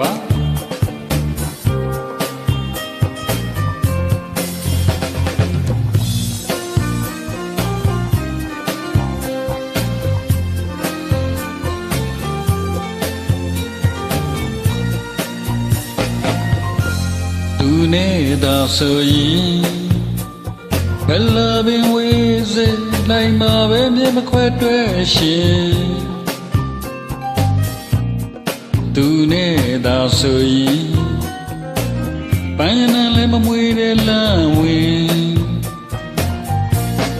ပါသူနဲ့သာဆိုရင်ဘယ်လာပင်ဝေးစေနိုင်မှာပဲမြင်မခွဲတွဲရှင်သူနဲ့ သာဆိုရင်ပန်းရနံလည်းမမွေတဲ့လမ်းဝင်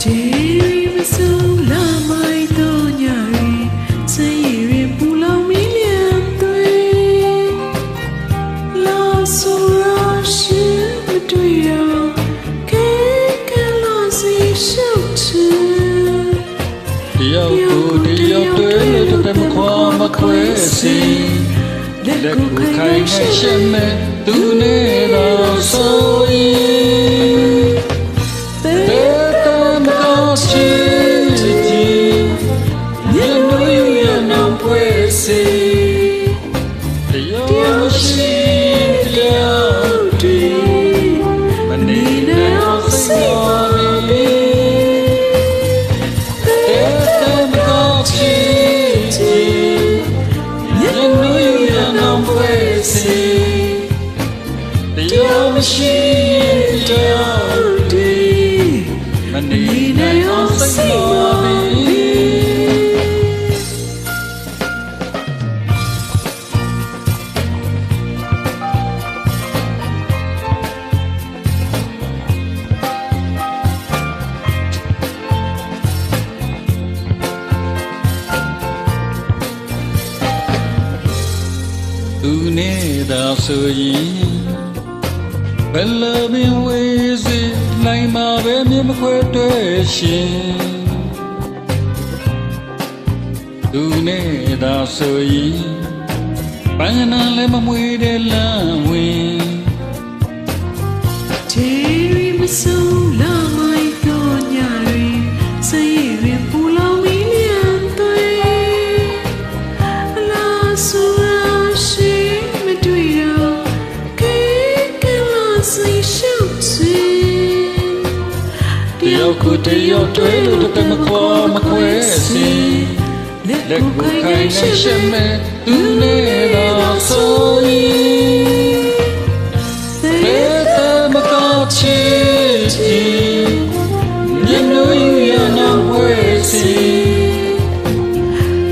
ဒီမဆိုးလာမိုက်တော့ညာရီစိတ်ရည်ပူလောင်မီလျံသွေးလာဆိုရရှိမတွေ့ရကဲကလာစီရှုပ်ချင်တယောက်ကိုတယောက်တွဲလို့တမခွာမခွဲစီ လက်ကိုခိုင်နေရှင်းမဲ့သူနဲ့သာဆိုရင် ocean, the ocean. မနေနိုင်အောင်စိတ်မောပြီ သူနဲ့သာဆိုရင် ဘယ်လိုပင်ဝေးစေနိုင်မှာပဲမြင်မခွဲတွဲရှင်သူနဲ့သာဆိုရင်ပန်းရနံလည်းမမွေတဲ့လမ်းဝင် တယောက်ကိုတယောက်တွဲလို့တမခွာမခွဲစီလက်ကိုခိုင်နေရှင်းမဲ့သူနဲ့သာဆိုရင် Better not cheating. You know you are not worthy.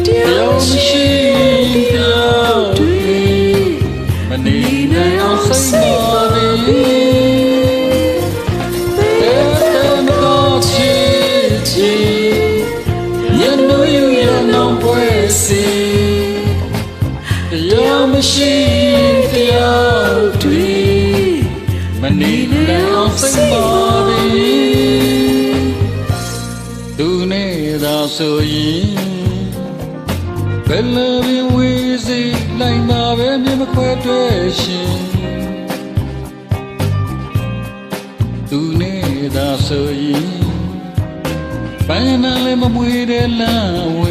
တရားရှိတရားတွေမနေနိုင်အောင်စိတ်မောပြီ are not worthy. တရားမရှိတရားတွေမနေနိုင်အောင်စိတ်မောပြီသူနဲ့သာဆိုရင်ဘယ်လိုပင်ဝေးစေလိုက်မှာပဲမြင်မခွဲတွဲရှင်သူနဲ့သာဆိုရင်ပန်းနံလည်းမမွေတဲ့လမ်းဝ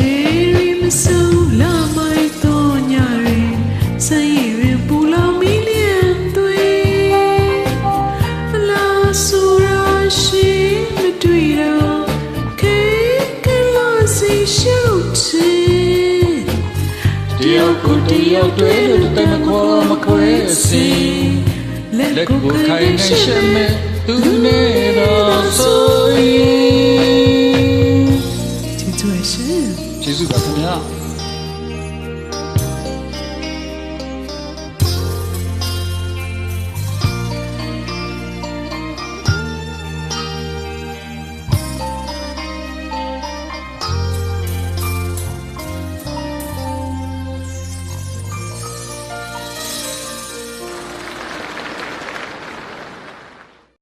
င်ဒီမဆိုးလာမိုက်တော့ညာရီစိတ်ရည်ပူလောင်မီလျံသွေး 기술 같으냐?